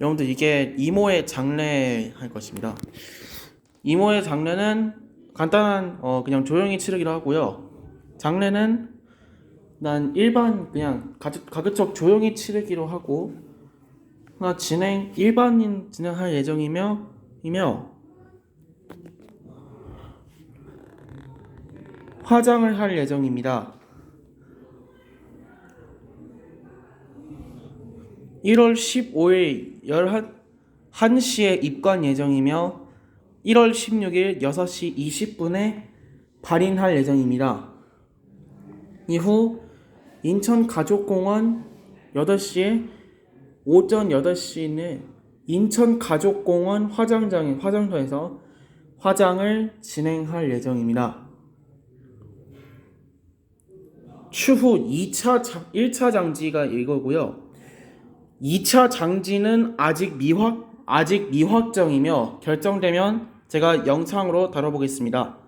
여러분들 이게 이모의 장례 할 것입니다. 이모의 장례는 간단한 어 그냥 조용히 치르기로 하고요. 장례는 난 일반 그냥 가급, 가급적 조용히 치르기로 하고 나 진행 일반인 진행할 예정이며 이며 화장을 할 예정입니다. 1월 15일 11시에 입관 예정이며 1월 16일 6시 20분에 발인할 예정입니다. 이후 인천 가족공원 8시에 오전 8시는 인천 가족공원 화장장에 화장터에서 화장을 진행할 예정입니다. 추후 2차 1차 장지가 이거고요. 2차 장지는 아직 미확 아직 미확정이며 결정되면 제가 영상으로 다뤄보겠습니다.